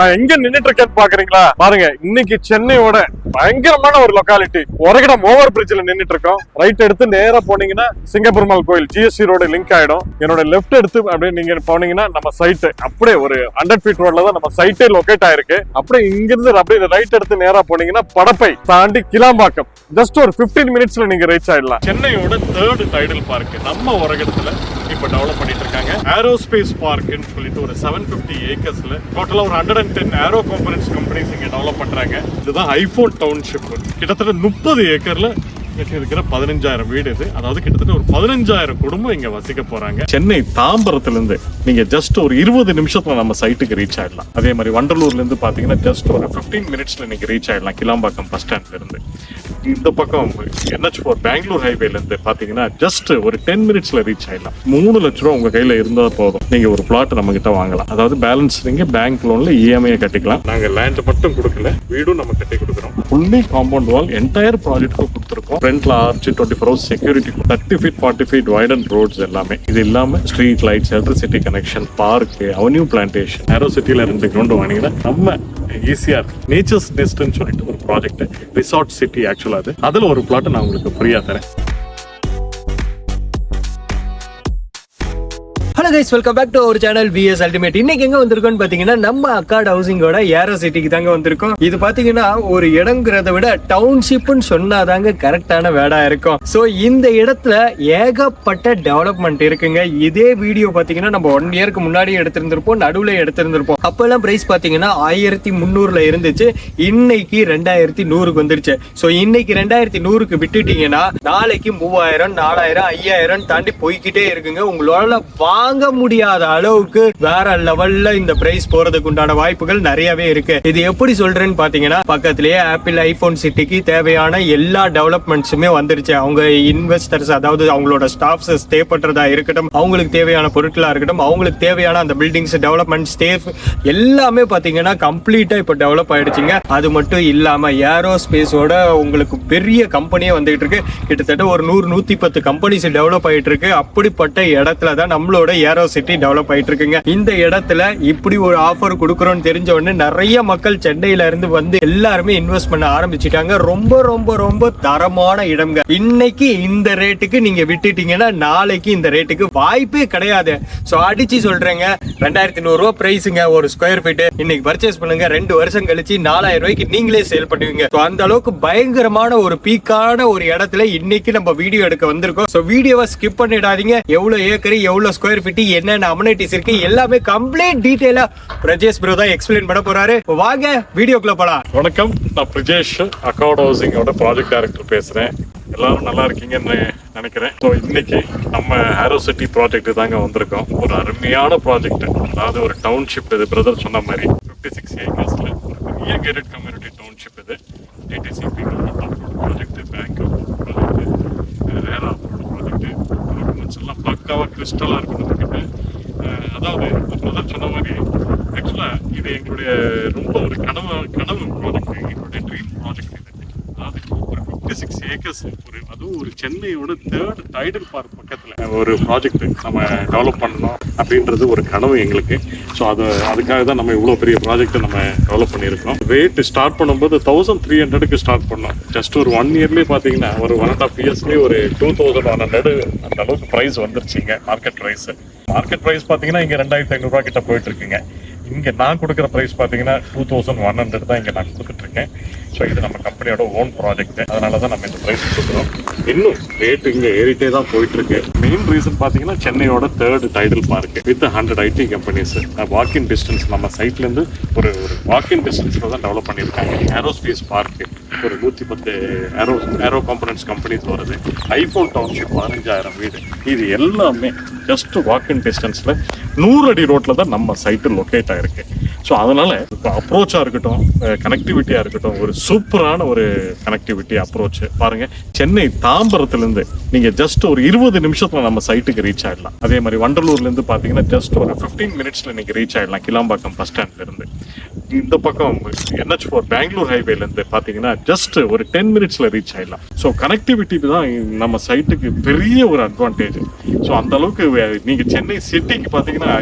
நான் எங்க நின்றுட்டு இருக்கேன்னு பாக்குறீங்களா? பாருங்க இன்னைக்கு சென்னையோட பயங்கரமான ஒரு லொக்காலிட்டி ஒரகடம் ஓவர் பிரிட்ஜ்ல நின்றுட்டு இருக்கோம் ரைட் எடுத்து நேரா போனீங்கன்னா சிங்கப்பெருமாள் கோயில் ஜிஎஸ்டி ரோடு லிங்க் ஆயிடும். என்னோட லெஃப்ட் எடுத்து அப்படியே நீங்க போனீங்கன்னா நம்ம சைட் அப்படியே ஒரு ஹண்ட்ரட் ஃபீட் ரோட்ல தான் நம்ம சைட்டே லொகேட் ஆயிருக்கு. அப்படியே இங்கிருந்து அப்படியே ரைட் எடுத்து நேரா போனீங்கன்னா படப்பை தாண்டி கிளாம்பாக்கம். ஜஸ்ட் ஒரு 15 மினிட்ஸ்ல நீங்க ரீச் ஆயிடலாம். சென்னையோட தேர்ட் டைடல் பார்க் நம்ம உரகத்துல இப்ப டெவலப் பண்ணிட்டு இருக்காங்க ஏரோஸ்பேஸ் பார்க்னு சொல்லிட்டு ஒரு செவன் பிப்டி ஏக்கர்ஸ்ல டோட்டலா ஒரு hundred and ten aero components companies இங்க டெவலப் பண்றாங்க. இதுதான் ஐபோன் டவுன்ஷிப் கிட்டத்தட்ட முப்பது ஏக்கர்ல இருக்கிற பதினஞ்சாயிரம் வீடு இது. அதாவது கிட்டத்தட்ட ஒரு பதினஞ்சாயிரம் குடும்பம் இங்க வசிக்க போறாங்க. சென்னை தாம்பரத்துல இருந்து நீங்க ஜஸ்ட் ஒரு இருபது நிமிஷத்துல நம்ம சைட்டுக்கு ரீச் ஆயிடலாம். அதே மாதிரி வண்டலூர்ல இருந்து பாத்தீங்கன்னா ஜஸ்ட் ஒரு 15 மினிட்ஸ்ல நீங்க ரீச் ஆயிடலாம். கிளாம்பாக்கம் பஸ் ஸ்டாண்ட்ல இருந்து. இந்த பக்கம் என்ஹெச் ஃபோர் பெங்களூர் ஹைவேல இருந்து பாத்தீங்கன்னா ஜஸ்ட் ஒரு டென் மினிட்ஸ்ல ரீச் ஆயிடலாம். மூணு லட்ச ரூபா உங்க கையில இருந்தா போதும். நீங்க ஒரு பிளாட் நம்ம கிட்ட வாங்கலாம். அதாவது பேலன்ஸ் நீங்க பேங்க் லோன்ல இஎம்ஐ கட்டிக்கலாம். நாங்க லேண்ட் மட்டும் கொடுக்கல வீடும் நம்ம கட்டி கொடுக்குறோம். ஃபுல்லி காம்பவுண்ட் வால் என்டையர் ப்ராஜெக்ட்க்கு கொடுத்துருக்கோம். ஃப்ரண்ட்ல arch twenty four hours security thirty feet forty feet widen roads எல்லாமே. இது இல்லாம street lights electricity connection park avenue plantation aero சிட்டியில் ரெண்டு கிரவுண்ட் வாங்கினீங்கன்னா நம்ம ஈஸியாக நேச்சர்ஸ் நெஸ்ட்னு சொல்லிட்டு ஒரு ப்ராஜெக்ட் ரிசார்ட் சிட்டி ஆக்சுவலாக அது. அதில் ஒரு பிளாட் நான் உங்களுக்கு ஃப்ரீயாக தரேன். Hello guys welcome back to our channel VS ultimate இன்னைக்கு எங்க வந்திருக்கோம்னு பாத்தீங்கன்னா நம்ம அக்காட் ஹவுசிங்கோட ஏரோ சிட்டிக்கு தாங்க வந்திருக்கோம். இது பாத்தீங்கன்னா ஒரு இடங்கிறத விட டவுன்ஷிப்னு சொன்னாதாங்க கரெக்டான வேடா இருக்கும். சோ இந்த இடத்துல ஏகப்பட்ட டெவலப்மெண்ட் இருக்குங்க. இதே வீடியோ பாத்தீங்கன்னா நம்ம ஒன் இயருக்கு முன்னாடி எடுத்திருந்திருப்போம் நடுவுல எடுத்திருந்திருப்போம். அப்பெல்லாம் பிரைஸ் பாத்தீங்கன்னா ஆயிரத்தி முந்நூறுல இருந்துச்சு. இன்னைக்கு ரெண்டாயிரத்தி நூறுக்கு வந்துருச்சு. சோ இன்னைக்கு ரெண்டாயிரத்தி நூறுக்கு விட்டுட்டீங்கன்னா நாளைக்கு மூவாயிரம் நாலாயிரம் ஐயாயிரம் தாண்டி போய்கிட்டே இருக்குங்க. உங்களோட வாங்க முடியாத அளவுக்கு வேற லெவல்ல இந்த பிரைஸ் போறதுக்கு உண்டான வாய்ப்புகள் நிறையவே இருக்கு. இது எப்படி சொல்றேன்னு பாத்தீங்கன்னா பக்கத்திலேயே ஆப்பிள் ஐபோன் சிட்டிக்கு தேவையான எல்லா டெவலப்மெண்ட்ஸுமே வந்துருச்சு. அவங்க இன்வெஸ்டர்ஸ் அதாவது அவங்களோட ஸ்டாஃப்ஸ் ஸ்டே பண்றதா இருக்கட்டும் அவங்களுக்கு தேவையான பொருட்களா இருக்கட்டும் அவங்களுக்கு தேவையான அந்த பில்டிங்ஸ் டெவலப்மெண்ட் ஸ்டேஃப் எல்லாமே பாத்தீங்கன்னா கம்ப்ளீட்டா இப்போ டெவலப் ஆயிடுச்சுங்க. அது மட்டும் இல்லாம ஏரோ ஸ்பேஸோட உங்களுக்கு பெரிய கம்பெனியே வந்துகிட்டு இருக்கு. கிட்டத்தட்ட ஒரு நூறு நூத்தி பத்து கம்பெனிஸ் டெவலப் ஆயிட்டு இருக்கு. அப்படிப்பட்ட இடத்துல தான் நம்மளோட ஏரோ சிட்டி டெவலப் ஆயிட்டு இருக்குங்க இந்த இடத்துல இப்படி ஒரு ஆஃபர் கொடுக்குறோம்னு தெரிஞ்ச உடனே நிறைய மக்கள் சென்னையில இருந்து வந்து எல்லாருமே இன்வெஸ்ட் பண்ண ஆரம்பிச்சிட்டாங்க. ரொம்ப ரொம்ப ரொம்ப தரமான இடம்ங்க. இன்னைக்கு இந்த ரேட்டுக்கு நீங்க விட்டுட்டீங்கன்னா நாளைக்கு இந்த ரேட்டுக்கு வாய்ப்பே கிடையாது. சோ அடிச்சு சொல்றேங்க. ரெண்டாயிரத்தி நூறு ரூபாய் பிரைஸுங்க ஒரு ஸ்கொயர் ஃபீட் இன்னைக்கு பர்ச்சேஸ் பண்ணுங்க. ரெண்டு வருஷம் கழிச்சு நாலாயிரம் ரூபாய்க்கு நீங்களே சேல் பண்ணுவீங்க. அந்த அளவுக்கு பயங்கரமான ஒரு பீக்கான ஒரு இடத்துல இன்னைக்கு நம்ம வீடியோ எடுக்க வந்திருக்கோம். ஸோ வீடியோவை ஸ்கிப் பண்ணிடாதீங்க. எவ்வளோ ஏக்கர் எவ்வளவு ஸ்கொயர் ஃபீட் என்னென்ன அமனிட்டிஸ் இருக்கு எல்லாமே கம்ப்ளீட் டீடைலா பிரஜேஷ் ப்ரோ தான் எக்ஸ்பிளைன் பண்ண போறாரு வாங்க வீடியோக்குள்ள போலாம் வணக்கம் நான் பிரஜேஷ் அக்கௌண்ட் ஹவுசிங்கோட ப்ராஜெக்ட் டைரக்டர் பேசுறேன் எல்லாரும் நல்லா இருக்கீங்கன்னு நினைக்கிறேன் ஸோ இன்னைக்கு நம்ம ஹேரோ சிட்டி ப்ராஜெக்ட் தாங்க வந்திருக்கோம் ஒரு அருமையான ப்ராஜெக்ட் அதாவது ஒரு டவுன்ஷிப் இது பிரதர் சொன்ன மாதிரி ஃபிஃப்டி சிக்ஸ் ஏக்கர்ஸில் பெரிய கேட்டட் கம்யூனிட்டி டவுன்ஷிப் இது DTCP project bank project RERA project documents எல்லாம் பக்காவாக கிறிஸ்டலாக இருக்கணும் நம்மக்கிட்ட அதாவது பிரதர் சொன்ன மாதிரி ஆக்சுவலாக இது எங்களுடைய ரொம்ப ஒரு கனவு கனவு ப்ராஜெக்ட் எங்களுடைய ட்ரீம் ப்ராஜெக்ட் இது. அதாவது ஒரு ஃபிஃப்டி சிக்ஸ் ஏக்கர்ஸ் ஒரு அதுவும் ஒரு சென்னையோட தேர்ட் டைடல் பார்க் பக்கத்தில் ஒரு ப்ராஜெக்ட் நம்ம டெவலப் பண்ணணும் அப்படின்றது ஒரு கனவு எங்களுக்கு. ஸோ அது அதுக்காக தான் நம்ம இவ்வளோ பெரிய ப்ராஜெக்ட்டை நம்ம டெவலப் பண்ணியிருக்கோம். ரேட்டு ஸ்டார்ட் பண்ணும்போது தௌசண்ட் த்ரீ ஹண்ட்ரடுக்கு ஸ்டார்ட் பண்ணோம். ஜஸ்ட் ஒரு ஒன் இயர்லேயே பார்த்தீங்கன்னா ஒரு ஒன் அண்ட் ஆஃப் இயர்ஸ்லேயே ஒரு டூ தௌசண்ட் ஒன் ஹண்ட்ரட் அந்த அளவுக்கு ப்ரைஸ் வந்துருச்சுங்க மார்க்கெட் ப்ரைஸ் மார்க்கெட் ப்ரைஸ் பார்த்தீங்கன்னா இங்கே ரெண்டாயிரத்தி ஐநூறுரூவா கிட்ட போயிட்டு இருக்குங்க. இங்கே நான் கொடுக்குற ப்ரைஸ் பார்த்தீங்கன்னா டூ தௌசண்ட் ஒன் ஹண்ட்ரட் தான் இங்கே நான் கொடுத்துட்டு இருக்கேன். ஸோ இது நம்ம கம்பெனியோட ஓன் ப்ராஜெக்ட் அதனால தான் நம்ம இந்த ப்ரைஸ் கொடுக்குறோம். இன்னும் ரேட் இங்கே ஏறிட்டே தான் போயிட்டு இருக்கு மெயின் ரீசன் பார்த்தீங்கன்னா சென்னையோட third Tidel park with hundred IT companies walking distance நம்ம சைட்லேருந்து ஒரு ஒரு வாக்கின் டிஸ்டன்ஸில் தான் டெவலப் பண்ணியிருக்காங்க. ஏரோஸ்பேஸ் பார்க் ஒரு நூற்றி பத்து ஏரோ ஏரோ காம்பனன்ட்ஸ் கம்பெனிஸ் வருது. ஐஃபோன் டவுன்ஷிப் பதினஞ்சாயிரம் வீடு. இது எல்லாமே ஜஸ்ட் வாக்கிங் டிஸ்டன்ஸில் நூறு அடி ரோட்டில் தான் நம்ம சைட்டு லொக்கேட் ஆகிருக்கு ஸோ அதனால இப்போ அப்ரோச்சாக இருக்கட்டும் கனெக்டிவிட்டியாக இருக்கட்டும் ஒரு சூப்பரான ஒரு கனெக்டிவிட்டி அப்ரோச் பாருங்க சென்னை தாம்பரத்துலேருந்து நீங்கள் ஜஸ்ட் ஒரு இருபது நிமிஷத்தில் நம்ம சைட்டுக்கு ரீச் ஆயிடலாம். அதே மாதிரி வண்டலூர்லேருந்து பார்த்தீங்கன்னா ஜஸ்ட் ஒரு 15 மினிட்ஸில் நீங்கள் ரீச் ஆயிடலாம் கிளாம்பாக்கம் பஸ் ஸ்டாண்ட்லேருந்து இந்த பக்கம் என்ஹெச் ஃபோர் பெங்களூர் ஹைவேலேருந்து பார்த்தீங்கன்னா ஜஸ்ட் ஒரு டென் மினிட்ஸில் ரீச் ஆயிடலாம். ஸோ கனெக்டிவிட்டி தான் நம்ம சைட்டுக்கு பெரிய ஒரு அட்வான்டேஜ் ஸோ அந்த அளவுக்கு நீங்கள் சென்னை சிட்டிக்கு பார்த்தீங்கன்னா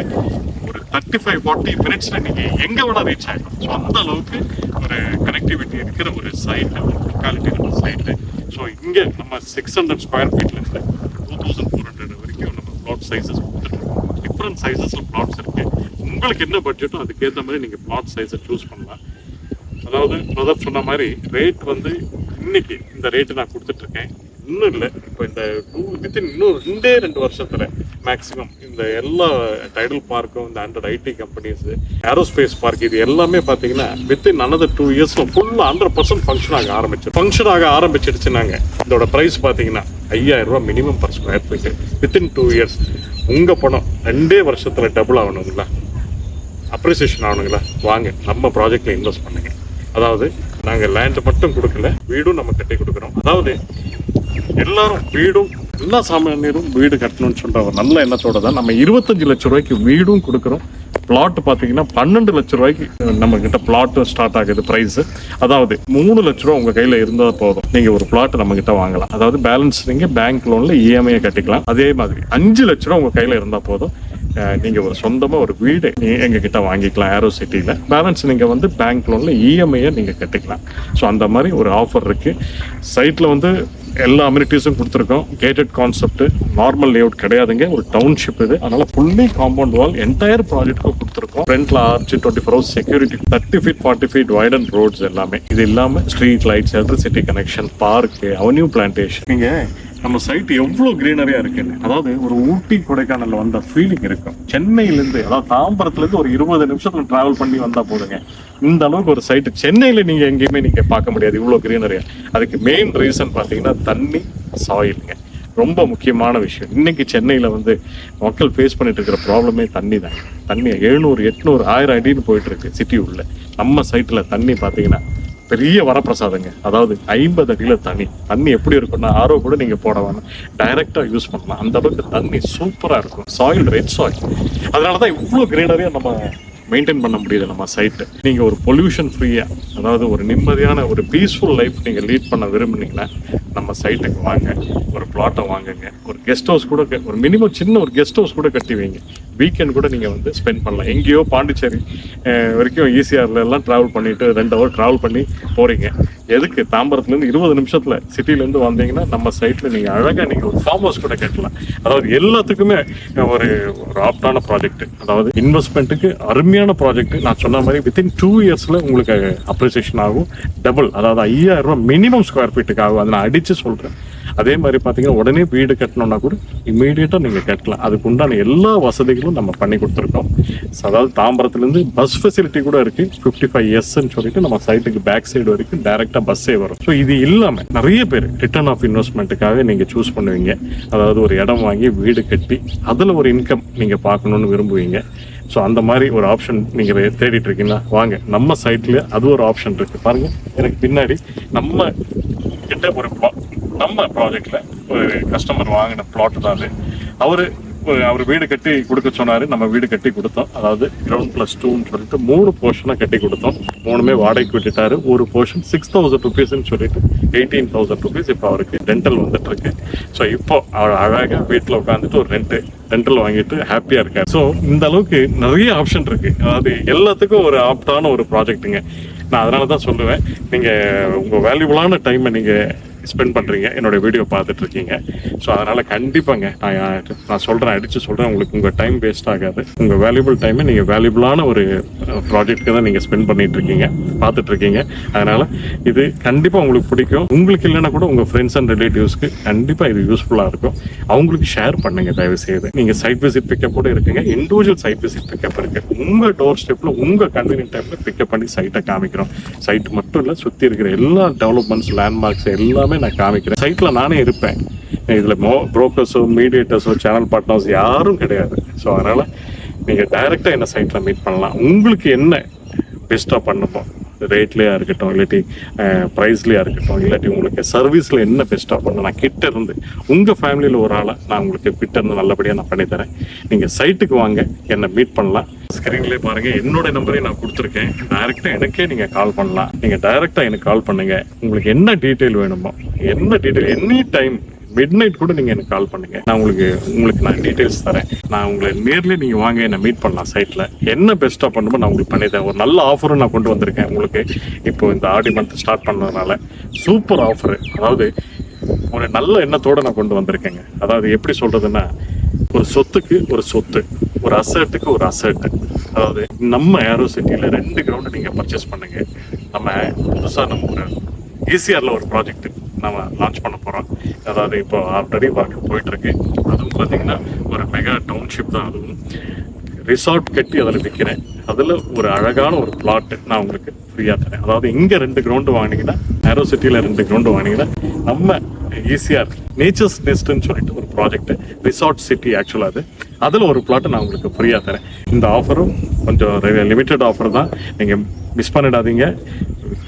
தேர்ட்டி ஃபைவ் ஃபார்ட்டி மினிட்ஸில் நீங்கள் எங்கே வேணால் ரீச் ஆகிடும் ஸோ அந்த அளவுக்கு ஒரு கனெக்டிவிட்டி இருக்கிற ஒரு சைட்டு லொக்காலிட்டி நம்ம சைட்டு ஸோ இங்கே நம்ம சிக்ஸ் ஹண்ட்ரட் ஸ்கொயர் ஃபீட்லேருந்து டூ தௌசண்ட் ஃபோர் ஹண்ட்ரட் வரைக்கும் நம்ம பிளாட் சைஸஸ் கொடுத்துருக்கோம் டிஃப்ரெண்ட் சைஸஸில் பிளாட்ஸ் இருக்குது உங்களுக்கு என்ன பட்ஜெட்டோ அதுக்கேற்ற மாதிரி நீங்கள் பிளாட் சைஸை சூஸ் பண்ணலாம். அதாவது பிரதர் சொன்ன மாதிரி ரேட் வந்து இன்னைக்கு இந்த ரேட்டு நான் கொடுத்துட்ருக்கேன் இன்னும் இல்லை இப்போ இந்த டூ வித்தின் இன்னும் ரெண்டே ரெண்டு வருஷத்தில் மேக்ஸிமம் இந்த எல்லா டைடல் பார்க்கும் இந்த hundred IT companies aerospace park இது எல்லாமே பார்த்தீங்கன்னா வித்தின் அனதர் டூ இயர்ஸ்ல ஃபுல்லாக ஹண்ட்ரட் பர்சன்ட் ஃபங்க்ஷன் ஆக ஆரம்பிச்சு ஃபங்க்ஷன் ஆக ஆரம்பிச்சிடுச்சுனாங்க இதோட ப்ரைஸ் பார்த்தீங்கன்னா ஐயாயிரம் ரூபாய் minimum per square feet within two years உங்கள் பணம் ரெண்டே வருஷத்தில் டபுள் ஆகணுங்களா? அப்ரிசியேஷன் ஆகணுங்களா? வாங்க நம்ம ப்ராஜெக்டில் இன்வெஸ்ட் பண்ணுங்க. அதாவது நாங்கள் லேண்ட் மட்டும் கொடுக்கல வீடும் நம்ம கட்டி கொடுக்குறோம். அதாவது எல்லாரும் வீடும் எல்லா சாமானியரும் வீடு கட்டணும்னு சொல்கிற ஒரு நல்ல எண்ணத்தோட தான் நம்ம இருபத்தஞ்சு லட்ச ரூபாய்க்கு வீடும் கொடுக்குறோம். பிளாட் பார்த்தீங்கன்னா பன்னெண்டு லட்ச ரூபாய்க்கு நம்ம கிட்ட பிளாட் ஸ்டார்ட் ஆகுது ப்ரைஸ் அதாவது மூணு லட்ச ரூபா உங்க கையில இருந்தால் போதும். நீங்க ஒரு பிளாட் நம்ம கிட்ட வாங்கலாம். அதாவது பேலன்ஸ் நீங்க பேங்க் லோன்ல இஎம்ஐ கட்டிக்கலாம். அதே மாதிரி அஞ்சு லட்ச ரூபா உங்க கையில இருந்தால் போதும். நீங்கள் நீங்க ஒரு சொந்தமா ஒரு வீடு நீ எங்க கிட்ட வாங்கிக்கலாம் ஏரோ சிட்டியில் பேலன்ஸ் நீங்க வந்து பேங்க் லோன்ல இஎம்ஐயை நீங்க கட்டிக்கலாம். ஸோ அந்த மாதிரி ஒரு ஆஃபர் இருக்கு. சைட்ல வந்து எல்லா அம்யூனிட்டிஸும் கொடுத்துருக்கோம். கேட்டட் கான்செப்ட் நார்மல் லேஅவுட் கிடையாதுங்க. ஒரு டவுன்ஷிப் இது. அதனால ஃபுல்லி காம்பவுண்ட் வால் என்டையர் ப்ராஜெக்ட்க்கும் கொடுத்துருக்கோம். ஃப்ரண்ட்ல arch twenty four hours security thirty feet forty feet wide and roads எல்லாமே. இது இல்லாமல் street lights electricity connection park avenue plantation நீங்க நம்ம சைட் எவ்வளோ கிரீனரியா இருக்குன்னு. அதாவது ஒரு ஊட்டி கொடைக்கானலில் வந்த ஃபீலிங் இருக்கும். சென்னையிலேருந்து அதாவது தாம்பரத்துலேருந்து ஒரு இருபது நிமிஷத்தில் ட்ராவல் பண்ணி வந்தால் போதுங்க. இந்த அளவுக்கு ஒரு சைட்டு சென்னையில் நீங்கள் எங்கேயுமே நீங்கள் பார்க்க முடியாது இவ்வளோ கிரீனரியா அதுக்கு மெயின் ரீசன் பார்த்தீங்கன்னா தண்ணி சாயிலுங்க ரொம்ப முக்கியமான விஷயம். இன்னைக்கு சென்னையில் வந்து மக்கள் ஃபேஸ் பண்ணிட்டு இருக்கிற ப்ராப்ளமே தண்ணி தான் தண்ணி எழுநூறு எட்நூறு ஆயிரம் அடின்னு போயிட்டு இருக்கு சிட்டி உள்ள. நம்ம சைட்டில் தண்ணி பார்த்தீங்கன்னா பெரிய வரப்பிரசாதங்க. அதாவது ஐம்பது அடியில் தண்ணி. தண்ணி எப்படி இருக்கும்னா ஆரோ கூட நீங்கள் போட வேணாம். டைரெக்டாக யூஸ் பண்ணலாம். அந்த அளவுக்கு தண்ணி சூப்பராக இருக்கும். சாயில் ரெட் சாயில் அதனாலதான் இவ்வளோ கிரீனரியாக நம்ம மெயின்டைன் பண்ண முடியுது நம்ம சைட்டு நீங்கள் ஒரு பொல்யூஷன் ஃப்ரீயாக அதாவது ஒரு நிம்மதியான ஒரு பீஸ்ஃபுல் லைஃப் நீங்கள் லீட் பண்ண விரும்புனீங்கன்னா நம்ம சைட்டுக்கு வாங்க. ஒரு பிளாட்டை வாங்குங்க. ஒரு கெஸ்ட் ஹவுஸ் கூட க- ஒரு மினிமம் சின்ன ஒரு கெஸ்ட் ஹவுஸ் கூட கட்டி வைங்க. வீக்கெண்ட் கூட நீங்கள் வந்து ஸ்பெண்ட் பண்ணலாம். எங்கேயோ பாண்டிச்சேரி வரைக்கும் ஈஸியாக எல்லாம் ட்ராவல் பண்ணிவிட்டு ரெண்டு ஹவர் ட்ராவல் பண்ணி போகிறீங்க எதுக்கு? தாம்பரத்துலேருந்து இருபது நிமிஷத்தில் சிட்டிலேருந்து வந்தீங்கன்னா நம்ம சைட்டில் நீங்கள் அழகாக நீங்கள் ஒரு ஃபார்ம் ஹவுஸ் கூட கட்டலாம். அதாவது எல்லாத்துக்குமே ஒரு ஒரு ஆப்டான ப்ராஜெக்ட் அதாவது இன்வெஸ்ட்மெண்ட்டுக்கு அருமையான ப்ராஜெக்ட் நான் சொன்ன மாதிரி வித்தின் டூ இயர்ஸில் உங்களுக்கு அப்ரிசியேஷன் ஆகும். டபுள் அதாவது ஐயாயிரம் ரூபாய் மினிமம் ஸ்கொயர் ஃபீட்டுக்கு ஆகும் அதை நான் அடித்து சொல்கிறேன் அதே மாதிரி பார்த்தீங்கன்னா உடனே வீடு கட்டணும்னா கூட இம்மீடியட்டாக நீங்கள் கட்டலாம். அதுக்கு உண்டான எல்லா வசதிகளும் நம்ம பண்ணி கொடுத்துருக்கோம். அதாவது தாம்பரத்துலேருந்து பஸ் ஃபெசிலிட்டி கூட இருக்குது ஃபிஃப்டி ஃபைவ் எஸ்ன்னு சொல்லிட்டு நம்ம சைட்டுக்கு பேக் சைடு வரைக்கும் டைரெக்டாக பஸ்ஸே வரும். ஸோ இது இல்லாமல் நிறைய பேர் ரிட்டர்ன் ஆஃப் இன்வெஸ்ட்மெண்ட்டுக்காக நீங்கள் சூஸ் பண்ணுவீங்க. அதாவது ஒரு இடம் வாங்கி வீடு கட்டி அதில் ஒரு இன்கம் நீங்கள் பார்க்கணுன்னு விரும்புவீங்க. ஸோ அந்த மாதிரி ஒரு ஆப்ஷன் நீங்கள் தேடிட்டு இருக்கீங்களா வாங்க நம்ம சைட்டில் அது ஒரு ஆப்ஷன் இருக்கு. பாருங்க எனக்கு பின்னாடி நம்ம கிட்ட ஒரு நம்ம ப்ராஜெக்டில் ஒரு கஸ்டமர் வாங்கின ப்ளாட் தான் அது. அவர் இப்போ அவர் வீடு கட்டி கொடுக்க சொன்னாரு. நம்ம வீடு கட்டி கொடுத்தோம். அதாவது கிரவுண்ட் பிளஸ் டூன்னு சொல்லிட்டு மூணு போர்ஷனை கட்டி கொடுத்தோம். மூணுமே வாடகைக்கு விட்டுட்டாரு. ஒரு போர்ஷன் சிக்ஸ் தௌசண்ட் ருபீஸ்ன்னு சொல்லிட்டு எயிட்டீன் தௌசண்ட் ருபீஸ் இப்போ அவருக்கு ரெண்டல் வந்துட்டு இருக்கு. ஸோ இப்போ அவர் அழகாக வீட்டில் உட்காந்துட்டு ஒரு ரெண்டு ரெண்டல் வாங்கிட்டு ஹாப்பியாக இருக்காரு. ஸோ இந்த அளவுக்கு நிறைய ஆப்ஷன் இருக்கு. அதாவது எல்லாத்துக்கும் ஒரு ஆப்டான ஒரு ப்ராஜெக்ட்டுங்க நான் அதனால தான் சொல்லுவேன் நீங்கள் உங்கள் வேல்யூபுளான டைமை நீங்கள் ஸ்பெண்ட் பண்ணுறீங்க என்னோட வீடியோ பார்த்துட்டு இருக்கீங்க ஸோ அதனால் கண்டிப்பாங்க நான் நான் சொல்கிறேன் அடித்து சொல்கிறேன் உங்களுக்கு உங்கள் டைம் வேஸ்ட் ஆகாது. உங்கள் வேல்யூபிள் டைமை நீங்கள் வேல்யூபிளான ஒரு ப்ராஜெக்ட்க்கு தான் நீங்கள் ஸ்பெண்ட் பண்ணிகிட்ருக்கீங்க பார்த்துட்ருக்கீங்க. அதனால் இது கண்டிப்பாக உங்களுக்கு பிடிக்கும். உங்களுக்கு இல்லைன்னா கூட உங்கள் ஃப்ரெண்ட்ஸ் அண்ட் ரிலேட்டிவ்ஸ்க்கு கண்டிப்பாக இது யூஸ்ஃபுல்லாக இருக்கும். அவங்களுக்கு ஷேர் பண்ணுங்கள் தயவு செய்து நீங்கள் சைட் விசிட் பிக்கப் கூட இருக்குங்க. இண்டிவிஜுவல் சைட் விசிட் பிக்கப் இருக்குது உங்கள் டோர் ஸ்டெப்பில் உங்கள் கன்வீனியன்ட் டைமில் பிக்கப் பண்ணி சைட்டை காமிக்கிறோம். சைட் மட்டும் இல்லை சுற்றி இருக்கிற எல்லா டெவலப்மெண்ட்ஸ் லேண்ட்மார்க்ஸ் எல்லாமே எல்லாமே நான் காமிக்கிறேன். சைட்டில் நானே இருப்பேன். இதில் மோ ப்ரோக்கர்ஸோ மீடியேட்டர்ஸோ சேனல் பார்ட்னர்ஸ் யாரும் கிடையாது. ஸோ அதனால் நீங்கள் டைரெக்டாக என்ன சைட்டில் மீட் பண்ணலாம். உங்களுக்கு என்ன பெஸ்ட்டாக பண்ணுமோ? ரேட்லேயா இருக்கட்டும் இல்லாட்டி ப்ரைஸ்லேயா இருக்கட்டும் இல்லாட்டி உங்களுக்கு சர்வீஸில் என்ன பெஸ்ட்டாக பண்ண நான் கிட்ட இருந்து உங்கள் ஃபேமிலியில் ஒரு ஆளை நான் உங்களுக்கு கிட்ட இருந்து நல்லபடியாக நான் பண்ணித்தரேன் நீங்கள் சைட்டுக்கு வாங்க என்னை மீட் பண்ணலாம். ஸ்க்ரீன்லேயே பாருங்கள் என்னோட நம்பரையும் நான் கொடுத்துருக்கேன். டைரெக்டாக எனக்கே நீங்கள் கால் பண்ணலாம். நீங்கள் டைரெக்டாக எனக்கு கால் பண்ணுங்கள் உங்களுக்கு என்ன டீட்டெயில் வேணுமோ என்ன detail any time midnight கூட நீங்கள் எனக்கு கால் பண்ணுங்க. நான் உங்களுக்கு உங்களுக்கு நான் டீட்டெயில்ஸ் தரேன். நான் உங்களை நேர்லயே நீங்கள் வாங்க என்னை மீட் பண்ணலாம் சைட்டில் என்ன பெஸ்ட்டாக பண்ணுமோ நான் உங்களுக்கு பண்ணித்தரேன். ஒரு நல்ல ஆஃபரும் நான் கொண்டு வந்திருக்கேன் உங்களுக்கு. இப்போ இந்த ஆடி மந்த் ஸ்டார்ட் பண்ணதுனால சூப்பர் ஆஃபர் அதாவது ஒரு நல்ல எண்ணத்தோட நான் கொண்டு வந்திருக்கேங்க. அதாவது எப்படி சொல்றதுன்னா ஒரு சொத்துக்கு ஒரு சொத்து ஒரு அசட்டுக்கு ஒரு அசட்டு அதாவது நம்ம ஏரோ சிட்டியில் ரெண்டு கிரவுண்டு நீங்கள் பர்ச்சேஸ் பண்ணுங்க. நம்ம புதுசாக நம்ம ஒரு ஈசிஆரில் ஒரு ப்ராஜெக்ட் நம்ம லான்ச் பண்ண போகிறோம் அதாவது இப்போ ஆல்ரெடி ஒர்க் போயிட்டுருக்கு. அதுவும் பார்த்தீங்கன்னா ஒரு மெகா டவுன்ஷிப் தான் அதுவும். ரிசார்ட் கட்டி அதில் விற்கிறேன் அதில் ஒரு அழகான ஒரு பிளாட் நான் உங்களுக்கு ஃப்ரீயாக தரேன். அதாவது இங்கே ரெண்டு கிரவுண்டு வாங்கினீங்கன்னா நேரோ சிட்டியில் ரெண்டு கிரவுண்டு வாங்கினீங்கன்னா நம்ம ஈஸியாக நேச்சர்ஸ் நெஸ்ட்னு சொல்லிட்டு ஒரு ப்ராஜெக்ட் ரிசார்ட் சிட்டி ஆக்சுவலாக அது. அதில் ஒரு பிளாட்டை நான் உங்களுக்கு ஃப்ரீயாக தரேன். இந்த ஆஃபரும் கொஞ்சம் லிமிட்டட் ஆஃபர் தான். நீங்கள் மிஸ் பண்ணிடாதீங்க.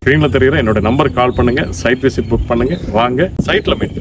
ஸ்க்ரீனில் தெரியுற என்னோட நம்பருக்கு கால் பண்ணுங்கள் சைட் விசிட் புக் பண்ணுங்கள் வாங்க சைட்டில் மீட்